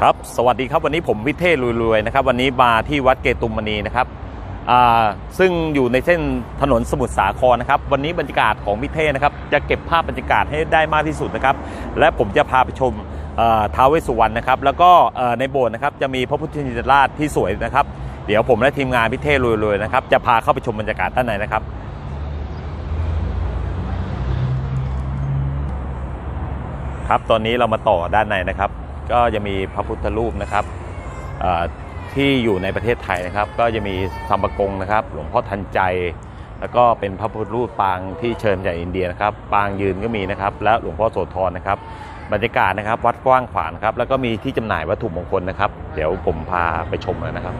ครับ สวัสดีครับวันนี้ผมวิเทศรวยๆนะครับวันนี้มาที่วัดเกตุมมณีนะครับซึ่งอยู่ในเส้นถนนสมุทรสาครนะครับ วันนี้บรรยากาศของวิเทศนะครับ จะเก็บภาพบรรยากาศให้ได้มากที่สุดนะครับ และผมจะพาไปชมเท้าวเวสสุวรรณนะครับ แล้วก็ในโบสถ์นะครับจะมีพระพุทธชินราชที่สวยนะครับ เดี๋ยวผมและทีมงานวิเทศรวยๆนะครับจะพาเข้าไปชมบรรยากาศด้านในนะครับครับตอนนี้เรามาต่อด้านในนะครับ ก็จะมีพระพุทธรูปนะครับที่อยู่ในประเทศไทยนะครับ ก็จะมีสัมปะกงนะครับ หลวงพ่อทันใจ แล้วก็เป็นพระพุทธรูปปางที่เชิญมาจากอินเดียนะครับ ปางยืนก็มีนะครับ และหลวงพ่อโสธรนะครับบรรยากาศนะครับวัดกว้างขวางครับแล้วก็มีที่จำหน่ายวัตถุมงคลนะครับ เดี๋ยวผมพาไปชมเลยนะครับ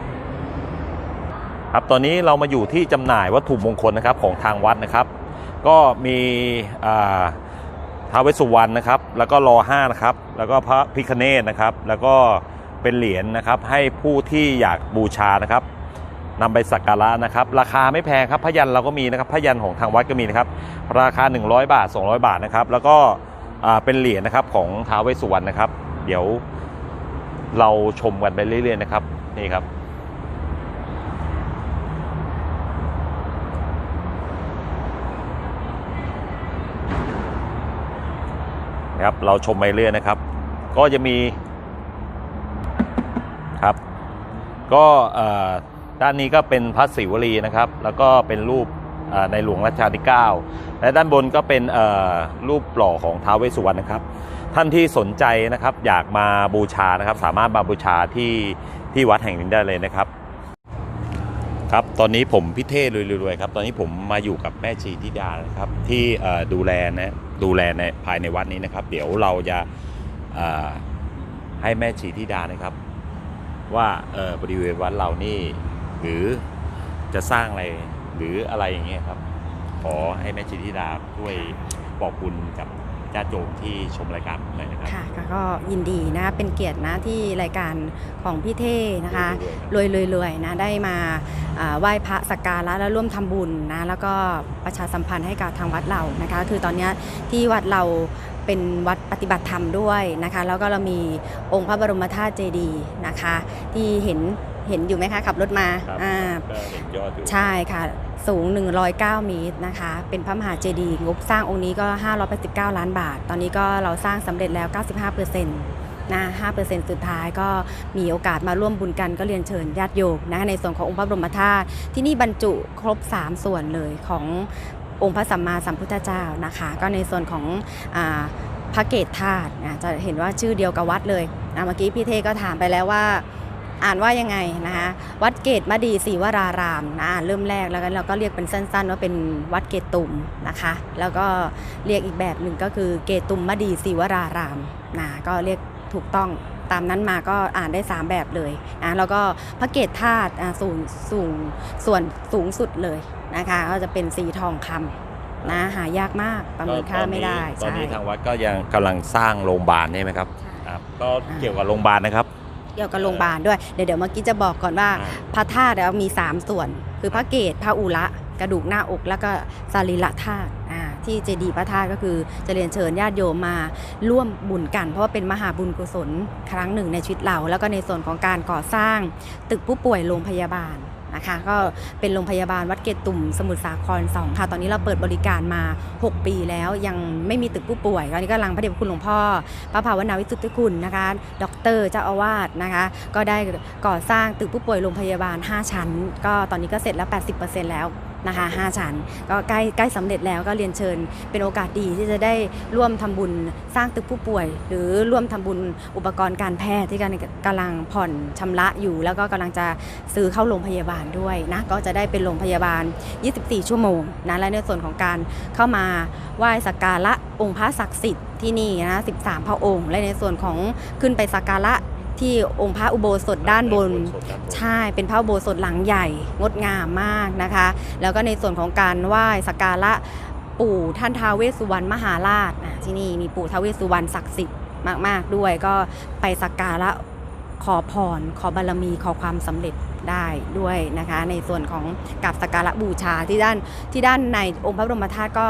ครับตอนนี้เรามาอยู่ที่จำหน่ายวัตถุมงคลนะครับของทางวัดนะครับ ก็มีอ่า ท้าวเวสสุวรรณนะครับ แล้วก็รอห้านะครับ แล้วก็พระพิคเนตนะครับ แล้วก็เป็นเหรียญนะครับให้ผู้ที่อยากบูชานะครับนำไปสักการะนะครับ ราคาไม่แพงครับพยันเราก็มีนะครับพยันของทางวัดก็มีนะครับ ราคา 100 บาท 200 บาทนะครับ แล้วก็เป็นเหรียญนะครับของท้าวเวสสุวรรณนะครับ เดี๋ยวเราชมกันไปเรื่อยๆนะครับนี่ครับ นะครับ เราชมไปเรื่อยนะครับ ก็จะมีครับ ก็ด้านนี้ก็เป็นพระศิวลีนะครับ แล้วก็เป็นรูปในหลวงรัชกาลที่ 9 และด้านบนก็เป็นรูปหล่อของท้าวเวสสุวรรณนะครับ ท่านที่สนใจนะครับอยากมาบูชานะครับ สามารถมาบูชาที่ที่วัดแห่งนี้ได้เลยนะครับ ครับตอนนี้ผมพิเทศรวยๆครับ ตอนนี้ผมมาอยู่กับแม่ชีทิดานะครับที่ดูแลนะดูแลในภายในวัดนี้นะครับ เดี๋ยวเราจะให้แม่ชีทิดานะครับ ว่าบริเวณวัดเรานี่หรือจะสร้างอะไรหรืออะไรอย่างเงี้ยครับ ขอให้แม่ชีทิดาช่วยบอกบุญกับ ญาติโยมที่ชมรายการผมหน่อยนะครับ ค่ะก็ยินดีนะเป็นเกียรตินะที่รายการของพี่เท่นะคะรวยรวยๆๆนะได้มาอ่าไหว้พระสักการะและร่วมทำบุญนะแล้วก็ประชาสัมพันธ์ให้กับทางวัดเรานะคะ คือตอนเนี้ยที่วัดเราเป็นวัดปฏิบัติธรรมด้วยนะคะ แล้วก็เรามีองค์พระบรมธาตุเจดีย์นะคะ ที่เห็นเห็นอยู่ไหมคะขับรถมาครับอ่าก็เห็นยอดอยู่ใช่ค่ะ สูง 109 เมตรนะคะ เป็นพระมหาเจดีย์งบสร้างองค์นี้ก็ 589 ล้านบาท ตอนนี้ก็เราสร้างสำเร็จแล้ว 95%นะ5%สุดท้ายก็มีโอกาสมาร่วมบุญกันก็เรียนเชิญญาติโยมนะในส่วนขององค์พระบรมธาตุที่นี่บรรจุครบ 3 ส่วนเลยขององค์พระสัมมาสัมพุทธเจ้านะคะ ก็ในส่วนของอพระเกตธาตุนะจะเห็นว่าชื่อเดียวกับวัดเลยนะเมื่อกี้พี่เทก็ถามไปแล้วว่า อ่านว่ายังไงนะคะวัดเกตมดีศรีวรารามนะอ่านเริ่มแรกแล้วก็เราก็เรียกเป็นสั้นๆ ว่าเป็นวัดเกตตุมนะคะ แล้วก็เรียกอีกแบบหนึ่งก็คือเกตุมมดีศรีวรารามนะก็เรียกถูกต้องตามนั้นมาก็อ่านได้ 3 แบบเลยนะแล้วก็พระเกตธาตุอ่าสูงสูงส่วนสูงสุดเลยนะคะก็จะเป็นสีทองคำนะหายากมากประเมินค่าไม่ได้ตอนใช่นี้ทางวัดก็ยังกำลังสร้างโรงพยาบาลใช่ไหมครับครับก็เกี่ยวกับโรงพยาบาลนะครับ เกี่ยวกับโรงพยาบาลด้วย เดี๋ยวเดี๋ยวเมื่อกี้จะบอกก่อนว่าอ่าพระธาตุเรามี 3 ส่วน คือพระเกศพระอุระกระดูกหน้าอก แล้วก็สรีระธาตุอ่าที่เจดีย์พระธาตุก็คือจะเรียนเชิญญาติโยมมาร่วมบุญกัน เพราะว่าเป็นมหาบุญกุศลครั้งหนึ่งในชีวิตเรา แล้วก็ในส่วนของการก่อสร้างตึกผู้ป่วยโรงพยาบาล นะคะ ก็เป็นโรงพยาบาลวัดเกตตุ่มสมุทรสาครสองค่ะ ตอนนี้เราเปิดบริการมา 6 ปีแล้วยังไม่มีตึกผู้ป่วยตอนนี้ก็กำลังพระเดชพระคุณหลวงพ่อ พระภาวนาวิสุทธิคุณนะคะ ดรเจ้าอาวาสนะคะ ก็ได้ก่อสร้างตึกผู้ป่วยโรงพยาบาล 5 ชั้น ก็ตอนนี้ก็เสร็จแล้ว 80%แล้ว นะคะ5ชั้นก็ใกล้ใกล้สำเร็จแล้วก็เรียนเชิญเป็นโอกาสดีที่จะได้ร่วมทำบุญสร้างตึกผู้ป่วย หรือร่วมทำบุญอุปกรณ์การแพทย์ที่กำลังกำลังผ่อนชำระอยู่ แล้วก็กำลังจะซื้อเข้าโรงพยาบาลด้วยนะก็จะได้เป็นโรงพยาบาล 24 ชั่วโมงนะและในส่วนของการเข้ามาไหว้สักการะองค์พระศักดิ์สิทธิ์ที่นี่นะ 13 พระองค์ และในส่วนของขึ้นไปสักการะ ที่องค์พระอุโบสถด้านบน ใช่เป็นพระอุโบสถหลังใหญ่งดงามมากนะคะ แล้วก็ในส่วนของการไหว้สักการะปู่ท่านท้าวเวสสุวรรณมหาราชนะที่นี่มีปู่ท้าวเวสสุวรรณศักดิ์สิทธิ์มาก ๆ ด้วยก็ไปสักการะขอพร ขอบารมีขอความสำเร็จได้ด้วยนะคะ ในส่วนของกับสักการะบูชาที่ด้านที่ด้านในองค์พระบรมธาตุก็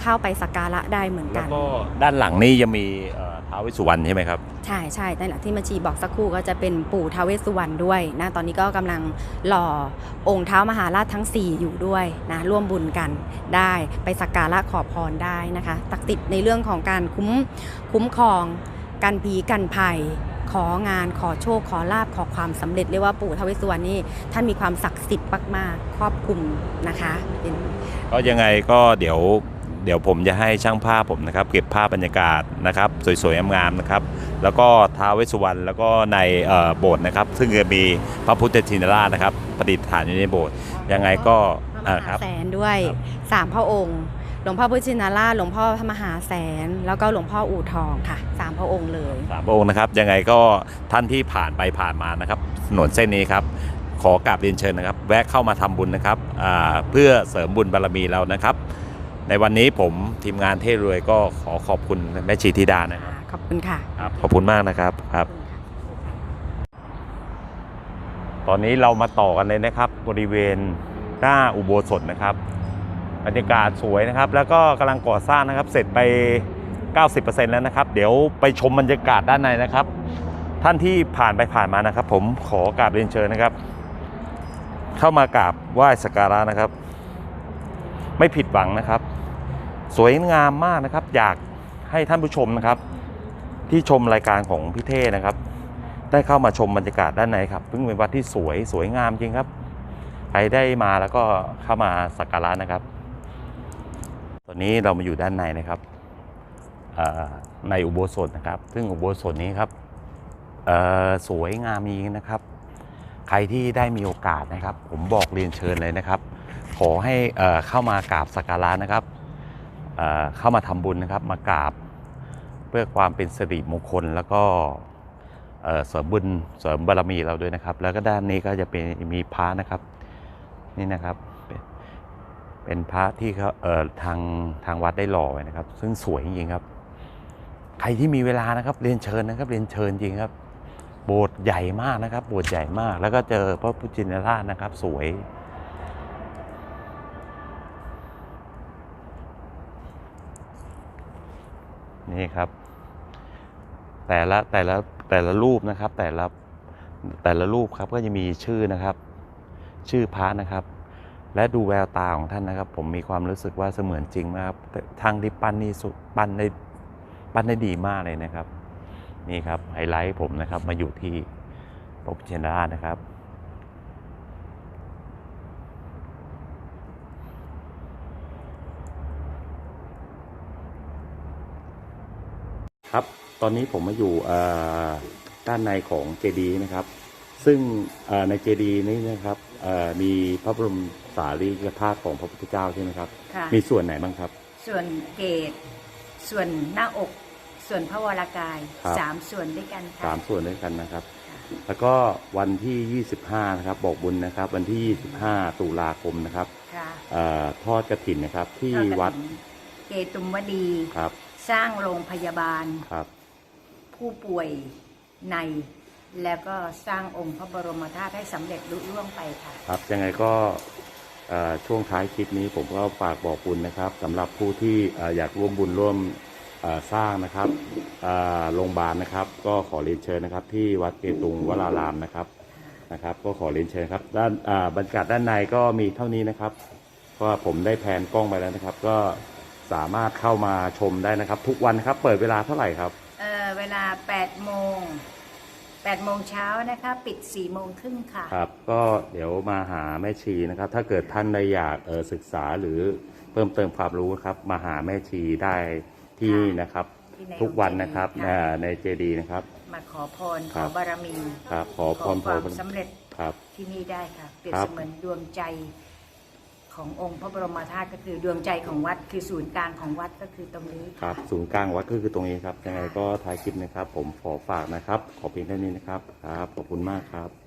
เข้าไปสักการะได้เหมือนแล้กัวนก็ด้านหลังนี่ยังมีเอ่อ ท้าวเวสสุวรรณใช่ไหมครับ ใช่ใช่นั่นแหละที่แม่ชีบอกสักครู่ก็จะเป็นปู่ท้าวเวสสุวรรณด้วยนะตอนนี้ก็กำลังหล่อองค์เท้ามหาราชทั้ง 4 อยู่ด้วยนะร่วมบุญกันได้ไปสักการะขอพรได้นะคะตักติดในเรื่องของการคุ้มคุ้มครองกันผีกันภัยของานขอโชคขอลาบขอความสำเร็จเรียกว่าปู่ท้าวเวสสุวรรณนี่ท่านมีความศักดิ์สิทธิ์มากๆครอบคลุมนะคะเป็นก็ยังไงก็เดี๋ยว เดี๋ยวผมจะให้ช่างภาพผมนะครับ เก็บภาพบรรยากาศนะครับ สวยๆงามๆนะครับ แล้วก็ท้าวเวสสุวรรณแล้วก็ในเอ่อโบสถ์นะครับ ซึ่งจะมีพระพุทธชินราชนะครับประดิษฐานอยู่ในโบสถ์ยังไงก็พระมอ่าคหารับแสนด้วยครับสามพระองค์หลวงพ่อพุทธชินราชหลวงพ่อพระมหาแสน แล้วก็หลวงพ่ออู่ทองค่ะสามพระองค์เลยสามพระองค์นะครับ ยังไงก็ท่านที่ผ่านไปผ่านมานะครับถนนเส้นนี้ครับ ขอกราบเรียนเชิญนะครับ แวะเข้ามาทำบุญนะครับอ่าเพื่อเสริมบุญบารมีเรานะครับ ในวันนี้ผมทีมงานเทรวยก็ขอขอบคุณแม่ชีธิดานะครับ ขอบคุณค่ะครับขอบคุณมากนะครับครับ ตอนนี้เรามาต่อกันเลยนะครับ บริเวณหน้าอุโบสถนะครับบรรยากาศสวยนะครับ แล้วก็กำลังก่อสร้างนะครับ เสร็จไป 90%แล้วนะครับ เดี๋ยวไปชมบรรยากาศด้านในนะครับ ท่านที่ผ่านไปผ่านมานะครับ ผมขอกราบเรียนเชิญนะครับ เข้ามากราบไหว้สักการะนะครับ ไม่ผิดหวังนะครับ สวยงามมากนะครับ อยากให้ท่านผู้ชมนะครับ ที่ชมรายการของพี่เท่นะครับ ได้เข้ามาชมบรรยากาศด้านในครับซึ่งเป็นวัดที่สวยสวยงามจริงครับใครได้มาแล้วก็เข้ามาสักการะนะครับ ตอนนี้เรามาอยู่ด้านในนะครับในอุโบสถนะครับ ซึ่งอุโบสถนี้ครับสวยงามจริงนะครับ ใครที่ได้มีโอกาสนะครับ ผมบอกเรียนเชิญเลยนะครับ ขอให้เข้ามากราบสักการะนะครับ เข้ามาทำบุญนะครับ มากราบเพื่อความเป็นสิริมงคลแล้วก็เสริมบุญเสริมบารมีเราด้วยนะครับ แล้วก็ด้านนี้ก็จะเป็นมีพระนะครับ นี่นะครับ เป็นพระที่เขาเทางทางวัดได้หล่อไว้นะครับ ซึ่งสวยจริงๆครับ ใครที่มีเวลานะครับเรียนเชิญนะครับ เรียนเชิญจริงครับ โบสถ์ใหญ่มากนะครับ โบสถ์ใหญ่มาก แล้วก็เจอพระพุทธชินราชนะครับ สวย นี่ครับ แต่ละแต่ละแต่ละรูปนะครับ แต่ละแต่ละรูปครับก็จะมีชื่อนะครับ ชื่อพระนะครับ และดูแววตาของท่านนะครับ ผมมีความรู้สึกว่าเสมือนจริงมากครับทางที่ปั้นนี่สุดปั้นได้ปั้นได้ดีมากเลยนะครับ นี่ครับไฮไลท์ผมนะครับมาอยู่ที่พระพุทธชินรานะครับ ครับ ตอนนี้ผมมาอยู่เอ่อด้านในของเจดีย์นะครับ ซึ่งเอ่อในเจดีย์นี้นะครับเอ่อมีพระบรมสารีริกธาตุของพระพุทธเจ้าใช่ไหมครับ ค่ะ มีส่วนไหนบ้างครับ ส่วนเกตส่วนหน้าอก ส่วนพระวรากายครับ สามส่วนด้วยกันค่ะ สามส่วนด้วยกันนะครับ ค่ะ แล้วก็วันที่ 25 นะครับ บอกบุญนะครับ วันที่ 25 ตุลาคมนะครับค่ะเอ่อทอดกระถินนะครับที่ทอกฐินวัดเกตุมวดี ครับ สร้างโรงพยาบาลครับ ผู้ป่วยใน แล้วก็สร้างองค์พระบรมธาตุให้สำเร็จลุล่วงไปค่ะ ครับยังไงก็เอ่อช่วงท้ายคลิปนี้ผมก็ฝากบอกบุญนะครับสำหรับผู้ที่เอ่ออยากร่วมบุญร่วมเอ่อสร้างนะครับเอ่อโรงพยาบาลนะครับ ก็ขอเรียนเชิญนะครับ ที่วัดเกตุงวรารามนะครับนะครับ ก็ขอเรียนเชิญครับด้านอ่าบรรยากาศด้านในก็มีเท่านี้นะครับ ก็ผมได้แผนกล้องไปแล้วนะครับ ก็ สามารถเข้ามาชมได้นะครับ ทุกวันนะครับ เปิดเวลาเท่าไหร่ครับเอ่อเวลา8โมง8โมงเช้านะคะปิด4โมงครึ่งค่ะ ครับ ก็เดี๋ยวมาหาแม่ชีนะครับ ถ้าเกิดท่านใดอยากเอ่อศึกษาหรือเพิ่มเติมความรู้ครับ มาหาแม่ชีได้ที่นี่นะครับ ที่ในทุกวันนะครับองค์เจดีย์อ่าค่ะในเจดีย์นะครับ มาขอพรคขรัอบ บารมี ครับขอพรคพวามรสำเร็จครับ ที่นี่ได้ค่ะ เปรียบครับ เสมือนดวงใจ ขององค์พระบรมธาตุก็คือดวงใจของวัดคือศูนย์กลางของวัดก็คือตรงนี้ครับศูนย์กลางวัดก็คือตรงนี้ครับยังไงก็ท้ายคลิปนะครับ ผมขอฝากนะครับ ขอเพียงเท่านี้นะครับครับขอบคุณมากครับ